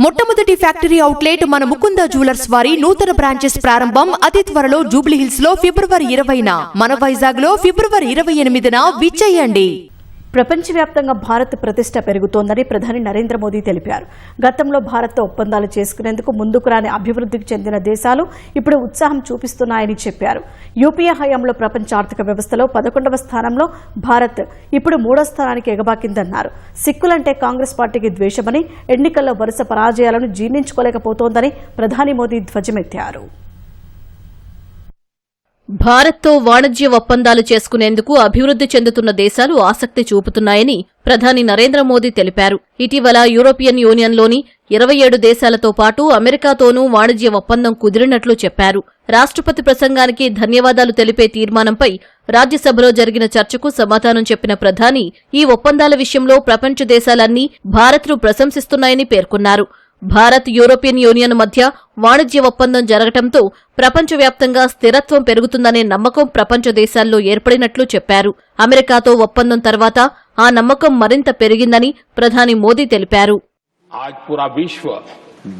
మొట్టమొదటి factory outlet మన Mukunda jewellers వారి నూతన బ్రాంచెస్ ప్రారంభం అతి త్వరలో జూబ్లీహిల్స్లో ఫిబ్రవరి ఇరవైన. మన వైజాగ్లో ఫిబ్రవరి ఇరవై ఎనిమిదిన విచ్చేయండి. ప్రపంచవ్యాప్తంగా భారత్ ప్రతిష్ట పెరుగుతోందని ప్రధాని నరేంద్ర మోదీ తెలిపారు. గతంలో భారత్తో ఒప్పందాలు చేసుకునేందుకు ముందుకు రాని అభివృద్ధికి చెందిన దేశాలు ఇప్పుడు ఉత్సాహం చూపిస్తున్నాయని చెప్పారు. యూపీఏ హయాంలో ప్రపంచ ఆర్థిక వ్యవస్థలో పదకొండవ స్థానంలో భారత్ ఇప్పుడు మూడో స్థానానికి ఎగబాకిందన్నారు. సిక్కులంటే కాంగ్రెస్ పార్టీకి ద్వేషమని ఎన్నికల్లో వరుస పరాజయాలను జీర్ణించుకోలేకపోతోందని ప్రధాని మోదీ ధ్వజమెత్తారు. భారత్తో వాణిజ్య ఒప్పందాలు చేసుకునేందుకు అభివృద్ది చెందుతున్న దేశాలు ఆసక్తి చూపుతున్నాయని ప్రధాని నరేంద్ర మోదీ తెలిపారు. ఇటీవల యూరోపియన్ యూనియన్లోని ఇరవై ఏడు దేశాలతో పాటు అమెరికాతోనూ వాణిజ్య ఒప్పందం కుదిరినట్లు చెప్పారు. రాష్ట్రపతి ప్రసంగానికి ధన్యవాదాలు తెలిపే తీర్మానంపై రాజ్యసభలో జరిగిన చర్చకు సమాధానం చెప్పిన ప్రధాని ఈ ఒప్పందాల విషయంలో ప్రపంచ దేశాలన్నీ భారత్ను ప్రశంసిస్తున్నాయని పేర్కొన్నారు. భారత్ యూరోపియన్ యూనియన్ మధ్య వాణిజ్య ఒప్పందం జరగటంతో ప్రపంచవ్యాప్తంగా స్థిరత్వం పెరుగుతుందనే నమ్మకం ప్రపంచ దేశాల్లో ఏర్పడినట్లు చెప్పారు అమెరికాతో ఒప్పందం తర్వాత ఆ నమ్మకం మరింత పెరిగిందని ప్రధాని మోదీ తెలిపారు आज पूरा विश्व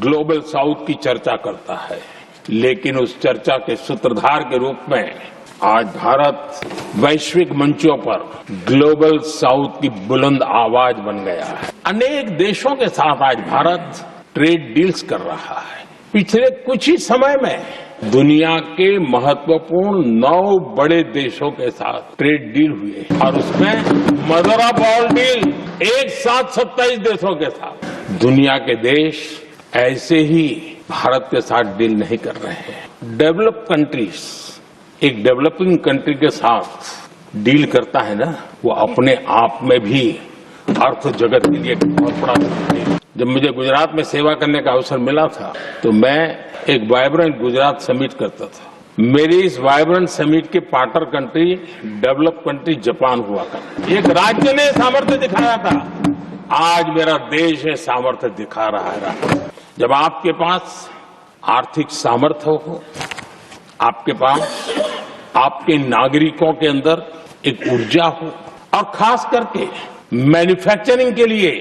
ग्लोबल साउथ की चर्चा करता है लेकिन उस चर्चा के सूत्रधार के रूप में आज भारत वैश्विक मंचों पर ग्लोबल साउथ की बुलंद आवाज बन गया है अनेक देशों के साथ आज भारत ट्रेड डील्स कर रहा है। पिछले कुछ ही समय में दुनिया के महत्वपूर्ण नौ बड़े देशों के साथ ट्रेड डील हुए और उसमें मदर ऑफ़ ऑल डील एक साथ सत्ताईस देशों के साथ। दुनिया के देश ऐसे ही भारत के साथ डील नहीं कर रहे हैं। डेवलप कंट्रीज़, एक डेवलपिंग कंट्री के साथ डील करता है ना, वो अपने आप में भी अर्थ जगत के लिए बहुत बड़ा। जब मुझे गुजरात में सेवा करने का अवसर मिला था तो मैं एक वाइब्रेंट गुजरात समिट करता था। मेरी इस वाइब्रेंट समिट के partner country, develop country Japan हुआ करता एक राज्य ने सामर्थ्य दिखाया था। आज मेरा देश है, सामर्थ्य दिखा रहा है। जब आपके पास आर्थिक सामर्थ्य हो, आपके पास, आपके नागरिकों के अंदर एक ऊर्जा हो, और खास करके मैन्युफैक्चरिंग के लिए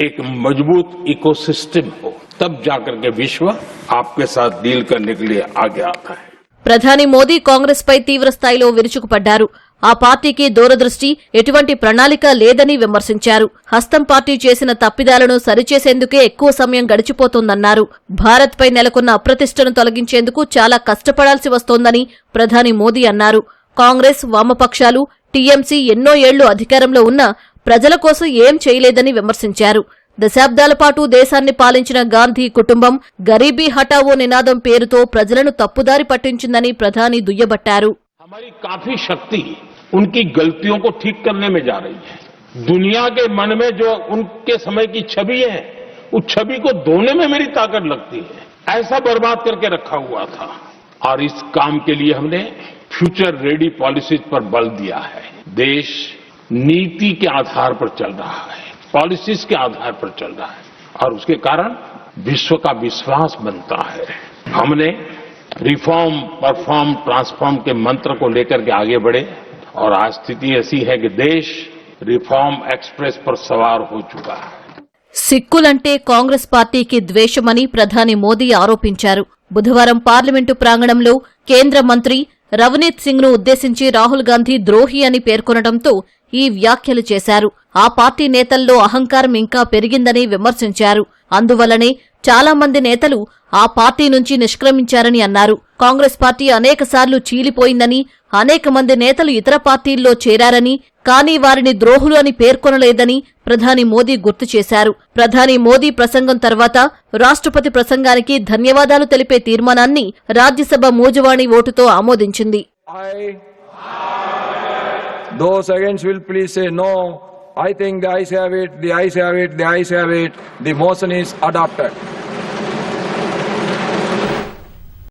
एक मजबूत इकोसिस्टम हो तब जाकर के विश्व आपके साथ डील करने के लिए आगे आता है ప్రధాని మోదీ కాంగ్రెస్ పై తీవ్ర స్థాయిలో విరుచుకుపడ్డారు ఆ పార్టీకి దూరదృష్టి ఎటువంటి ప్రణాళిక లేదని విమర్శించారు హస్తం పార్టీ చేసిన తప్పిదాలను సరిచేసేందుకే ఎక్కువ సమయం గడిచిపోతోందన్నారు భారత్పై నెలకొన్న అప్రతిష్టను తొలగించేందుకు చాలా కష్టపడాల్సి వస్తోందని ప్రధాని మోదీ అన్నారు కాంగ్రెస్ వామపక్షాలు టీఎంసీ ఎన్నో ఏళ్లు అధికారంలో ఉన్నా ప్రజల కోసం ఏం చేయలేదని విమర్శించారు దశాబ్దాల పాటు దేశాన్ని పాలించిన గాంధీ కుటుంబం గరీబీ హటావో నినాదం పేరుతో ప్రజలను తప్పుదారి పట్టించిందని ప్రధాని దుయ్యబట్టారు हमारी काफी शक्ति उनकी गलतियों को ठीक करने में जा रही है दुनिया के मन में जो उनके समय की छवि है उस छवि को धोने में मेरी ताकत लगती है ऐसा बर्बाद करके रखा हुआ था और इस काम के लिए हमने फ्यूचर रेडी पॉलिसीज पर बल दिया है देश नीति के आधार पर चल रहा है पॉलिसीज के आधार पर चल रहा है और उसके कारण विश्व का विश्वास बनता है हमने रिफॉर्म परफॉर्म ट्रांसफॉर्म के मंत्र को लेकर के आगे बढ़े और आज स्थिति ऐसी है कि देश रिफॉर्म एक्सप्रेस पर सवार हो चुका है సిక్కులంటే కాంగ్రెస్ పార్టీకి ద్వేషమని ప్రధాని మోదీ ఆరోపించారు బుధవారం పార్లమెంటు ప్రాంగణంలో కేంద్ర మంత్రి రవనీత్ సింగ్ ను ఉద్దేశించి రాహుల్ గాంధీ ద్రోహి అని పేర్కొనడంతో ఈ వ్యాఖ్యలు చేశారు. ఆ పార్టీ నేతల్లో అహంకారం ఇంకా పెరిగిందని విమర్శించారు. అందువల్లనే చాలా మంది నేతలు ఆ పార్టీ నుంచి నిష్క్రమించారని అన్నారు. కాంగ్రెస్ పార్టీ అనేకసార్లు చీలిపోయిందని అనేక మంది నేతలు ఇతర పార్టీల్లో చేరారని కానీ వారిని ద్రోహులు అని పేర్కొనలేదని ప్రధాని మోదీ గుర్తు చేశారు. ప్రధాని మోదీ ప్రసంగం తర్వాత రాష్ట్రపతి ప్రసంగానికి ధన్యవాదాలు తెలిపే తీర్మానాన్ని రాజ్యసభ మూజువాణి ఓటుతో ఆమోదించింది. I. Those against will please say no. I think the ayes have it, the ayes have it, the ayes have it. The motion is adopted.